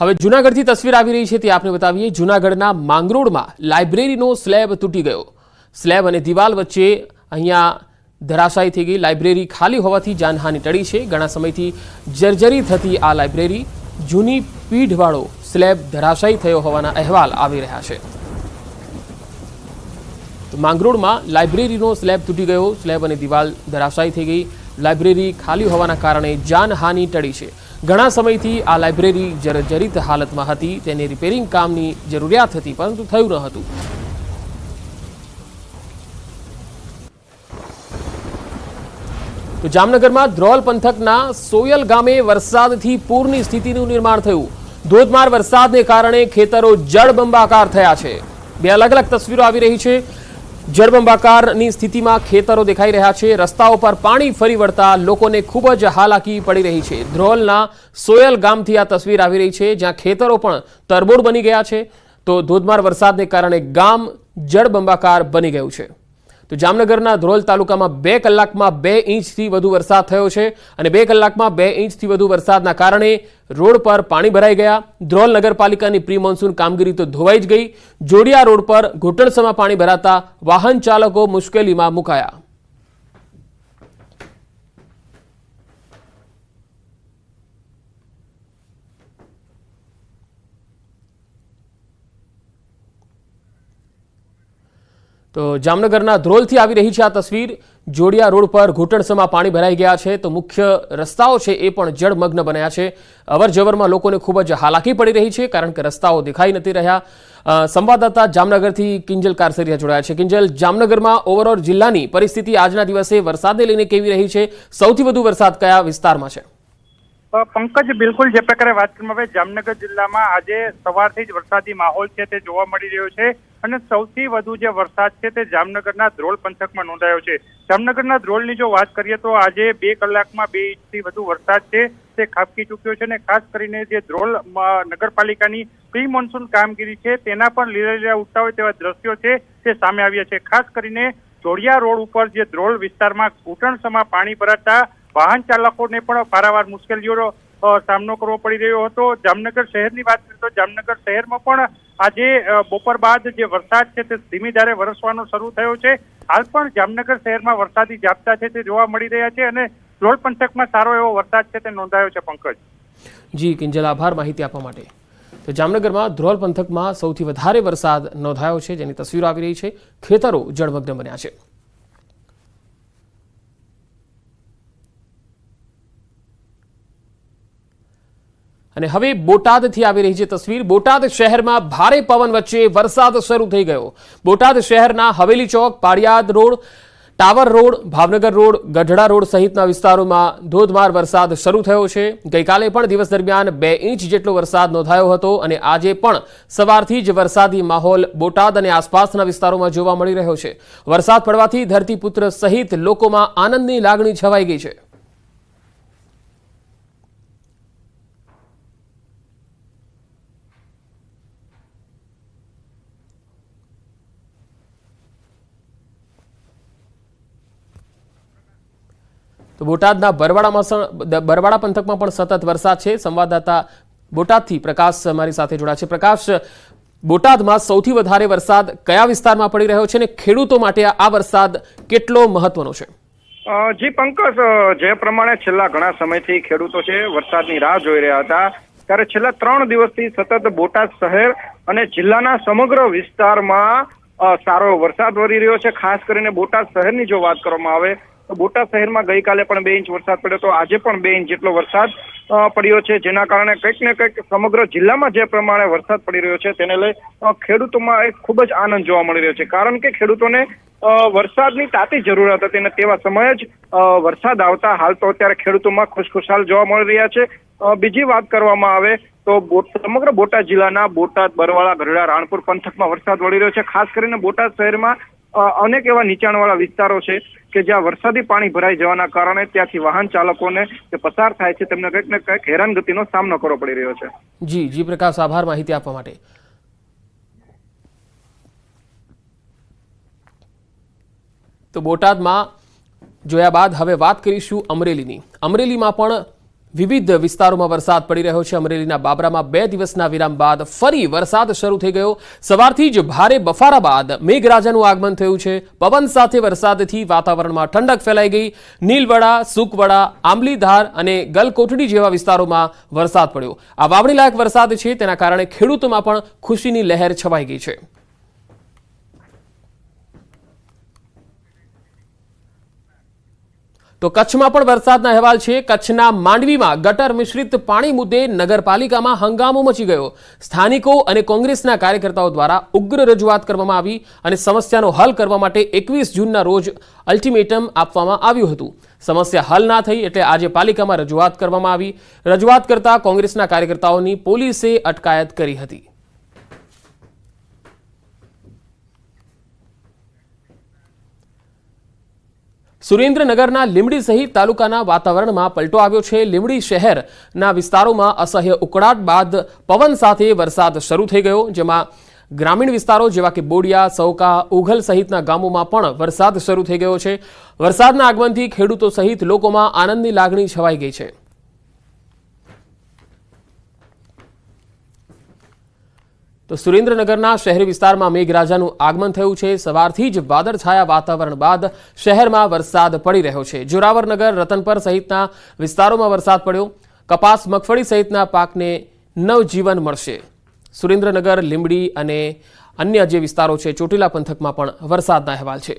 હવે જૂનાગઢથી તસવીર આવી રહી છે તે આપને બતાવીએ. જૂનાગઢના માંગરોળમાં લાઇબ્રેરીનો સ્લેબ તૂટી ગયો. સ્લેબ અને દિવાલ વચ્ચે અહીંયા ધરાશાયી થઈ ગઈ. લાઇબ્રેરી ખાલી હોવાથી જાનહાનિ ટળી છે. ઘણા સમયથી જર્જરી થતી આ લાઇબ્રેરી જૂની પીઢવાળો સ્લેબ ધરાશાયી થયો હોવાના અહેવાલ આવી રહ્યા છે. તો માંગરોળમાં લાઇબ્રેરીનો સ્લેબ તૂટી ગયો. સ્લેબ અને દિવાલ ધરાશાયી થઈ ગઈ. લાઇબ્રેરી ખાલી હોવાના કારણે જાનહાનિ ટળી છે. ઘણા સમયથી આ લાઇબ્રેરી જર્જરિત હાલતમાં હતી. તેને રિપેરિંગ કામની જરૂરિયાત હતી, પરંતુ થયું ન હતું. તો જામનગરમાં ધ્રોલ પંથકના સોયલ ગામે વરસાદથી પૂરની સ્થિતિનું નિર્માણ થયું. ધોધમાર વરસાદને કારણે ખેતરો જળબંબાકાર થયા છે. બે અલગ અલગ તસવીરો આવી રહી છે. જળબંબાકારની સ્થિતિમાં ખેતરો દેખાઈ રહ્યા છે. રસ્તાઓ પર પાણી ફરી વળતા લોકોને ખૂબ જ હાલાકી પડી રહી છે. ધ્રોલના સોયલ ગામથી આ તસવીર આવી રહી છે, જ્યાં ખેતરો પણ તરબોળ બની ગયા છે. તો ધોધમાર વરસાદને કારણે ગામ જળબંબાકાર બની ગયું છે. તો જામનગરના ધ્રોલ તાલુકામાં બે કલાકમાં બે ઇંચથી વધુ વરસાદ થયો છે અને બે કલાકમાં બે ઇંચથી વધુ વરસાદના કારણે રોડ પર પાણી ભરાઈ ગયા. ધ્રોલ નગરપાલિકાની પ્રી મોન્સૂન કામગીરી તો ધોવાઈ જ ગઈ. જોડિયા રોડ પર ઘૂંટણસમાં પાણી ભરાતા વાહન ચાલકો મુશ્કેલીમાં મુકાયા. તો જામનગરના ધ્રોલથી આવી રહી છે આ તસવીર. જોડિયા રોડ પર ઘૂંટણસમાં પાણી ભરાઈ ગયા છે. તો મુખ્ય રસ્તાઓ છે એ પણ જળમગ્ન બન્યા છે. અવરજવરમાં લોકોને ખૂબ જ હાલાકી પડી રહી છે કારણ કે રસ્તાઓ દેખાઈ નથી રહ્યા. સંવાદદાતા જામનગરથી કિંજલ કારસરિયા જોડાયા છે. કિંજલ, જામનગરમાં ઓવરઓલ જિલ્લાની પરિસ્થિતિ આજના દિવસે વરસાદને લઈને કેવી રહી છે? સૌથી વધુ વરસાદ કયા વિસ્તારમાં છે? પંકજ, બિલકુલ જે પ્રકારે વાત કરવામાં આવે, જામનગર જિલ્લામાં આજે સવારથી જ વરસાદી માહોલ છે તે જોવા મળી રહ્યો છે અને સૌથી વધુ જે વરસાદ છે તે જામનગરના ધ્રોલ પંથકમાં નોંધાયો છે. જામનગરના ધ્રોલની જો વાત કરીએ તો આજે બે કલાકમાં બે ઇંચથી વધુ વરસાદ છે તે ખાબકી ચૂક્યો છે અને ખાસ કરીને જે ધ્રોલ નગરપાલિકાની પ્રી મોન્સૂન કામગીરી છે તેના પણ લીલા લીલા ઉઠતા હોય તેવા દ્રશ્યો છે તે સામે આવ્યા છે. ખાસ કરીને જોડિયા રોડ ઉપર જે ધ્રોલ વિસ્તારમાં ઘૂંટણસમાં પાણી ભરાતા વાહન ચાલકોને પણ પારાવાર મુશ્કેલીઓનો સામનો કરવો પડી રહ્યો હતો. જામનગર શહેરની વાત કરીએ તો જામનગર શહેરમાં પણ આજે બપોર બાદ જે વરસાદ છે તે ધીમી ધારે વરસવાનો શરૂ થયો છે. હાલ પણ જામનગર શહેરમાં વરસાદી ઝાપટા છે તે જોવા મળી રહ્યા છે અને ધ્રોલ પંથકમાં સારો એવો વરસાદ છે તે નોંધાયો છે પંકજ. જી, કિંજલ આભાર માહિતી આપવા માટે. તો જામનગરમાં ધ્રોલ પંથકમાં સૌથી વધારે વરસાદ નોંધાયો છે, જેની તસવીરો આવી રહી છે. ખેતરો જળમગ્ન બન્યા છે. અને હવે બોટાદથી આવી રહી છે તસવીર. બોટાદ શહેરમાં ભારે પવન વચ્ચે વરસાદ શરૂ થઈ ગયો. બોટાદ શહેરના Haveli Chowk Paliyad road, tower road, Bhavnagar road, Gadhada road સહિતના વિસ્તારોમાં ધોધમાર વરસાદ શરૂ થયો છે. ગઈકાલે પણ દિવસ દરમિયાન બે ઇંચ જેટલો વરસાદ નોંધાયો હતો અને આજે પણ સવારથી જ વરસાદી માહોલ બોટાદ અને આસપાસના વિસ્તારોમાં જોવા મળી રહ્યો છે. વરસાદ પડવાથી ધરતીપુત્ર સહિત લોકોમાં આનંદની લાગણી છવાઈ ગઈ છે. તો બોટાદના બરવાડામાં બરવાડા પંથકમાં પણ સતત વરસાદ છે. સંવાદદાતા બોટાદથી પ્રકાશ મારી સાથે જોડાયા છે. પ્રકાશ, બોટાદમાં સૌથી વધારે વરસાદ કયા વિસ્તારમાં પડી રહ્યો છે અને ખેડૂતો માટે આ વરસાદ કેટલો મહત્વનો છે? જી પંકજ જે પ્રમાણે છેલ્લા ઘણા સમયથી ખેડૂતો છે વરસાદની રાહ જોઈ રહ્યા હતા. ત્યારે છેલ્લા ત્રણ દિવસથી સતત બોટાદ શહેર અને જિલ્લાના સમગ્ર વિસ્તારમાં સારો વરસાદ વરી રહ્યો છે. ખાસ કરીને બોટાદ શહેરની જો વાત કરવામાં આવે બોટાદ શહેરમાં ગઈકાલે પણ બે ઇંચ વરસાદ પડ્યો તો આજે પણ બે ઇંચ જેટલો વરસાદ પડ્યો છે, જેના કારણે કંઈક ને કંઈક સમગ્ર જિલ્લામાં જે પ્રમાણે વરસાદ પડી રહ્યો છે તેને લઈ ખેડૂતોમાં એક ખૂબ જ આનંદ જોવા મળી રહ્યો છે. કારણ કે ખેડૂતોને વરસાદની તાતી જરૂરત હતી અને તેવા સમયે જ વરસાદ આવતા હાલ તો અત્યારે ખેડૂતોમાં ખુશખુશાલ જોવા મળી રહ્યા છે. બીજી વાત કરવામાં આવે તો સમગ્ર બોટાદ જિલ્લાના બોટાદ, બરવાળા, ગઢડા, રાણપુર પંથકમાં વરસાદ વળી રહ્યો છે. ખાસ કરીને બોટાદ શહેરમાં અનેક એવા નીચાણવાળા વિસ્તારો છે કે જ્યાં વરસાદી પાણી ભરાઈ જવાના કારણે ત્યાંથી વાહન ચાલકોને જે પસાર થાય છે, તેમને કંઈક ને કંઈક હેરાનગતિનો સામનો કરવો પડી રહ્યો છે. જી જી પ્રકાશ, આભાર માહિતી આપવા માટે. તો બોટાદમાં જોયા બાદ હવે વાત કરીશું અમરેલીની. અમરેલીમાં પણ વિવિધ વિસ્તારોમાં વરસાદ પડી રહ્યો છે. અમરેલીના બાબરામાં બે દિવસના વિરામ બાદ ફરી વરસાદ શરૂ થઈ ગયો. સવારથી જ ભારે બફારા બાદ મેઘરાજાનું આગમન થયું છે. પવન સાથે વરસાદથી વાતાવરણમાં ઠંડક ફેલાઈ ગઈ. નીલવડા, સુકવડા, આંબલીધાર અને ગલકોટડી જેવા વિસ્તારોમાં વરસાદ પડ્યો. આ વાવણીલાયક વરસાદ છે. તેના કારણે ખેડૂતોમાં પણ ખુશીની લહેર છવાઈ ગઈ છે. તો કચ્છમાં પણ વરસાદના અહેવાલ છે. કચ્છના માંડવીમાં ગટર મિશ્રિત પાણી મુદ્દે નગરપાલિકામાં હંગામો મચી ગયો. સ્થાનિકો અને કોંગ્રેસના કાર્યકર્તાઓ દ્વારા ઉગ્ર રજૂઆત કરવામાં આવી અને સમસ્યાનો હલ કરવા માટે એકવીસ જૂનના રોજ અલ્ટિમેટમ આપવામાં આવ્યું હતું. સમસ્યા હલ ના થઈ એટલે આજે પાલિકામાં રજૂઆત કરવામાં આવી. રજૂઆત કરતા કોંગ્રેસના કાર્યકર્તાઓની પોલીસે અટકાયત કરી હતી. સુરેન્દ્રનગરના લીંબડી સહિત તાલુકાના વાતાવરણમાં પલટો આવ્યો છે. લીંબડી શહેરના વિસ્તારોમાં અસહ્ય ઉકળાટ બાદ પવન સાથે વરસાદ શરૂ થઈ ગયો. જેમાં ગ્રામીણ વિસ્તારો જેવા કે બોડિયા, સૌકા, ઉઘલ સહિતના ગામોમાં પણ વરસાદ શરૂ થઈ ગયો છે. વરસાદના આગમનથી ખેડૂતો સહિત લોકોમાં આનંદની લાગણી છવાઈ ગઈ છે. તો સુરેન્દ્રનગરના શહેરી વિસ્તારમાં મેઘરાજાનું આગમન થયું છે. સવારથી જ વાદળછાયા વાતાવરણ બાદ શહેરમાં વરસાદ પડી રહ્યો છે. જોરાવરનગર રતનપર સહિતના વિસ્તારોમાં વરસાદ પડ્યો. કપાસ મગફળી સહિતના પાકને નવજીવન મળશે. સુરેન્દ્રનગર, લીંબડી અને અન્ય જે વિસ્તારો છે, ચોટીલા પંથકમાં પણ વરસાદના અહેવાલ છે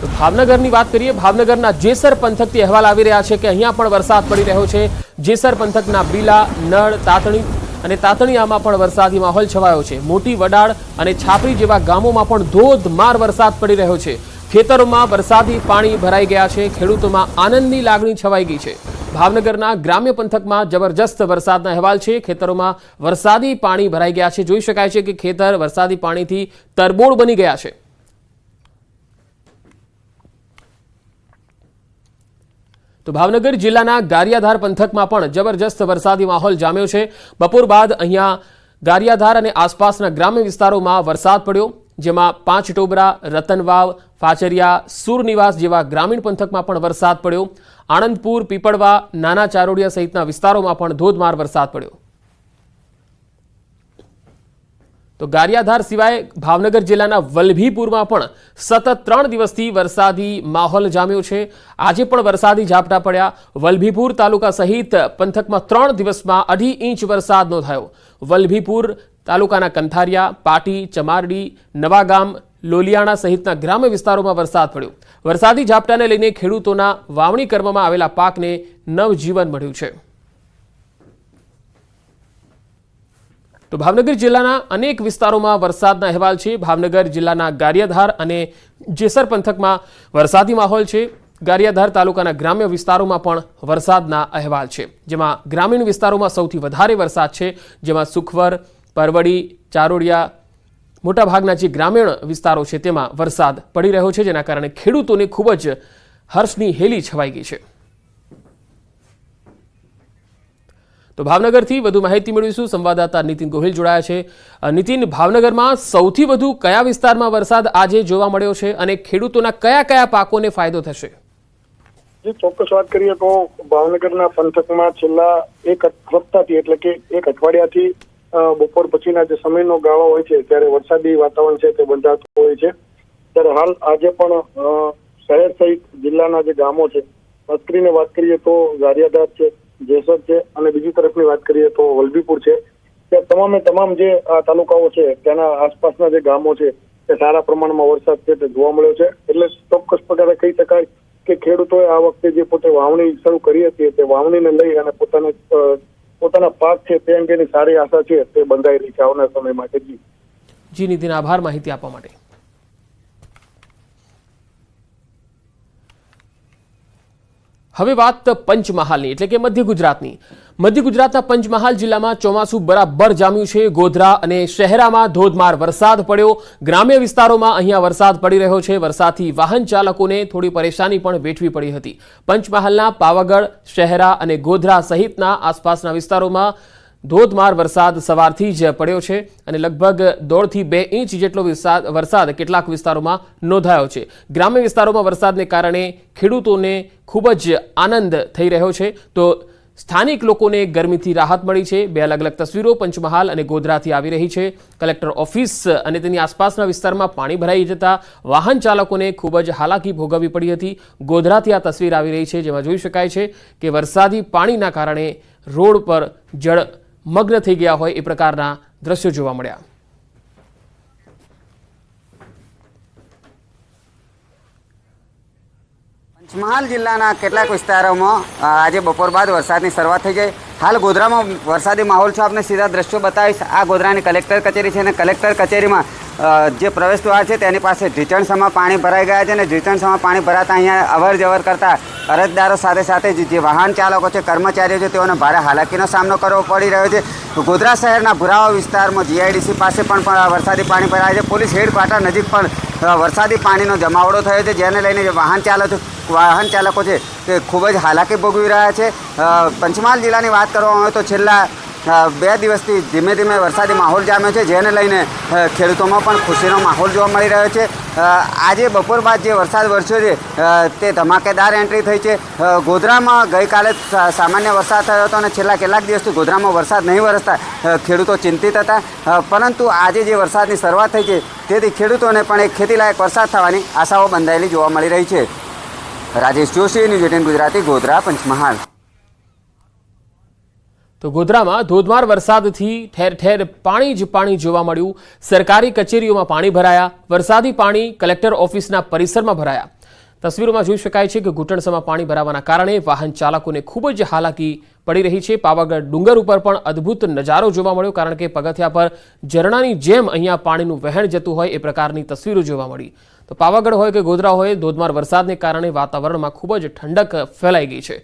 તો ભાવનગરની વાત કરીએ, ભાવનગરના જેસર પંથકથી અહેવાલ આવી રહ્યા છે કે અહીંયા પણ વરસાદ પડી રહ્યો છે. જેસર પંથકના બીલા, નળ, તાતણી અને તાતણીયામાં પણ વરસાદી માહોલ છવાયો છે. મોટી વડાળ અને છાપરી જેવા ગામોમાં પણ ધોધમાર વરસાદ પડી રહ્યો છે. ખેતરોમાં વરસાદી પાણી ભરાઈ ગયા છે. ખેડૂતોમાં આનંદની લાગણી છવાઈ ગઈ છે. ભાવનગરના ગ્રામ્ય પંથકમાં જબરજસ્ત વરસાદના અહેવાલ છે. ખેતરોમાં વરસાદી પાણી ભરાઈ ગયા છે. જોઈ શકાય છે કે ખેતર વરસાદી પાણીથી તરબોળ બની ગયા છે. તો ભાવનગર જિલ્લાના ગારિયાધાર પંથકમાં પણ જબરજસ્ત વરસાદી માહોલ જામ્યો છે. બપોર બાદ અહીંયા ગારિયાધાર અને આસપાસના ગ્રામ્ય વિસ્તારોમાં વરસાદ પડ્યો, જેમાં પાંચ ટોબરા, રતનવાવ, ફાચરિયા, સુરનિવાસ જેવા ગ્રામીણ પંથકમાં પણ વરસાદ પડ્યો. આણંદપુર, પીપળવા, નાના ચારોડિયા સહિતના વિસ્તારોમાં પણ ધોધમાર વરસાદ પડ્યો. તો ગારિયાધાર સિવાય ભાવનગર જિલ્લાના વલભીપુરમાં પણ સતત ત્રણ દિવસથી વરસાદી માહોલ જામ્યો છે. આજે પણ વરસાદી ઝાપટા પડ્યા. વલભીપુર તાલુકા સહિત પંથકમાં ત્રણ દિવસમાં અઢી ઇંચ વરસાદ નોંધાયો. વલભીપુર તાલુકાના કંથારિયા, પાટી, ચમારડી, નવાગામ, લોલિયાણા સહિતના ગ્રામ્ય વિસ્તારોમાં વરસાદ પડ્યો. વરસાદી ઝાપટાને લઈને ખેડૂતોના વાવણી કરવામાં આવેલા પાકને નવજીવન મળ્યું છે. તો ભાવનગર જિલ્લાના અનેક વિસ્તારોમાં વરસાદના અહેવાલ છે. ભાવનગર જિલ્લાના ગારિયાધાર અને જેસર પંથકમાં વરસાદી માહોલ છે. ગારિયાધાર તાલુકાના ગ્રામ્ય વિસ્તારોમાં પણ વરસાદના અહેવાલ છે. જેમાં ગ્રામીણ વિસ્તારોમાં સૌથી વધારે વરસાદ છે. જેમાં સુખવર, પરવડી, ચારોડિયા મોટાભાગના જે ગ્રામીણ વિસ્તારો છે તેમાં વરસાદ પડી રહ્યો છે. જેના કારણે ખેડૂતોને ખૂબ જ હર્ષની હેલી છવાઈ ગઈ છે. તો ભાવનગરથી વધુ માહિતી મેળવીશું. સંવાદદાતા નીતિન ગોહિલ જોડાયા છે. નીતિન, ભાવનગરમાં સૌથી વધુ કયા વિસ્તારમાં વરસાદ આજે જોવા મળ્યો છે અને ખેડૂતોના કયા કયા પાકોને ફાયદો થશે? જે ચોક્કસ વાત કરીએ તો ભાવનગરના પંથકમાં છેલ્લા એક હપ્તાથી એટલે કે એક અઠવાડિયાથી બપોર પછીના જે સમયનો ગાળો હોય છે ત્યારે વરસાદી વાતાવરણ છે તે બંધાતું હોય છે. ત્યારે હાલ આજે પણ શહેર સહિત જિલ્લાના જે ગામો છે, ખાસ કરીને વાત કરીએ તો ગારિયાધાર છે જેસર છે. અને બીજી તરફની વાત કરીએ તો વલભીપુર છે. તે તમામે તમામ જે તાલુકાઓ છે તેના આસપાસના જે ગામો છે તે સારા પ્રમાણમાં વરસાદ છે તે જોવા મળ્યો છે. એટલે ચોક્કસ પ્રકારે કહી શકાય કે ખેડૂતોએ આ વખતે જે પોતે વાવણી શરૂ કરી હતી, તે વાવણીને લઈ અને પોતાને પોતાના પાક છે તે અંગેની સારી આશા છે તે બંધાઈ રહી છે આવનાર સમય માટે જી જી નીતિન આભાર માહિતી આપવા માટે. હવે વાત પંચમહાલની, એટલે કે મધ્ય ગુજરાતની. મધ્ય ગુજરાતના પંચમહાલ જિલ્લામાં ચોમાસું બરાબર જામ્યું છે. ગોધરા અને શહેરામાં ધોધમાર વરસાદ પડ્યો. ગ્રામ્ય વિસ્તારોમાં અહીંયા વરસાદ પડી રહ્યો છે. વરસાદથી વાહન ચાલકોને થોડી પરેશાની પણ વેઠવી પડી હતી. પંચમહાલના પાવાગઢ, શહેરા અને ગોધરા સહિતના આસપાસના વિસ્તારોમાં ધોધમાર વરસાદ સવારથી જ પડ્યો છે અને લગભગ દોઢથી બે ઇંચ જેટલો વિરસાદ- કેટલાક વિસ્તારોમાં નોંધાયો છે. ગ્રામ્ય વિસ્તારોમાં વરસાદને કારણે ખેડૂતોને ખૂબ જ આનંદ થઈ રહ્યો છે. તો સ્થાનિક લોકોને ગરમીથી રાહત મળી છે. બે અલગ અલગ તસવીરો પંચમહાલ અને ગોધરાથી આવી રહી છે. કલેક્ટર ઓફિસ અને તેની આસપાસના વિસ્તારમાં પાણી ભરાઈ જતા વાહન ચાલકોને ખૂબ જ હાલાકી ભોગવવી પડી હતી. ગોધરાથી આ તસવીર આવી રહી છે, જેમાં જોઈ શકાય છે કે વરસાદી પાણીના કારણે રોડ પર જળ મગ્ન થઈ ગયા હોય એ પ્રકારના દ્રશ્યો જોવા મળ્યા. પંચમહાલ જિલ્લાના કેટલાક વિસ્તારોમાં આજે બપોર બાદ વરસાદની શરૂઆત થઈ ગઈ. હાલ ગોધરામાં વરસાદી માહોલ છે. આપને સીધા દ્રશ્યો બતાવીશ. આ ગોધરાની કલેક્ટર કચેરી છે અને કલેક્ટર કચેરીમાં જે પ્રવેશ દ્વાર છે તેની પાસે ઢીચણસામાં પાણી ભરાઈ ગયા છે અને ઢીચણસામાં પાણી ભરાતા અહીંયા અવર જવર કરતા અરજદારો સાથે સાથે જે- વાહન ચાલકો છે, કર્મચારીઓ છે, તેઓને ભારે હાલાકીનો સામનો કરવો પડી રહ્યો છે. ગોધરા શહેરના ભુરાવા વિસ્તારમાં જીઆઈડીસી પાસે પણ વરસાદી પાણી ભરાય છે. પોલીસ હેડક્વાર્ટર નજીક પણ વરસાદી પાણીનો જમાવડો થયો છે. જેને લઈને જે વાહન ચાલકો વાહન ચાલકો છે, તે ખૂબ જ હાલાકી ભોગવી રહ્યા છે. પંચમહાલ જિલ્લાની વાત કરવામાં આવે તો છેલ્લા બે દિવસથી ધીમે ધીમે વરસાદી માહોલ જામ્યો છે, જેને લઈને ખેડૂતોમાં પણ ખુશીનો માહોલ જોવા મળી રહ્યો છે. આજે બપોર બાદ જે વરસાદ વરસ્યો છે તે ધમાકેદાર એન્ટ્રી થઈ છે. ગોધરામાં ગઈકાલે સામાન્ય વરસાદ થયો હતો અને છેલ્લા કેટલાક દિવસથી ગોધરામાં વરસાદ નહીં વરસતા ખેડૂતો ચિંતિત હતા. પરંતુ આજે જે વરસાદની શરૂઆત થઈ છે, તેથી ખેડૂતોને પણ એક ખેતીલાયક વરસાદ થવાની આશાઓ બંધાયેલી જોવા મળી રહી છે. Rajesh Joshi, news eighteen Gujarati, Godhra, Panchmahal. તો ગોધરામાં ધોધમાર વરસાદથી ઠેર ઠેર પાણી જ પાણી જોવા મળ્યું. સરકારી કચેરીઓમાં પાણી ભરાયા. વરસાદી પાણી કલેક્ટર ઓફિસના પરિસરમાં ભરાયા. તસવીરોમાં જોઈ શકાય છે કે ઘૂંટણસમાં પાણી ભરાવાના કારણે વાહન ચાલકોને ખૂબ જ હાલાકી પડી રહી છે. પાવાગઢ ડુંગર ઉપર પણ અદ્ભુત નજારો જોવા મળ્યો, કારણ કે પગથિયા પર ઝરણાની જેમ અહીંયા પાણીનું વહેણ જતું હોય એ પ્રકારની તસવીરો જોવા મળી. તો પાવાગઢ હોય કે ગોધરા હોય, ધોધમાર વરસાદને કારણે વાતાવરણમાં ખૂબ જ ઠંડક ફેલાઈ ગઈ છે.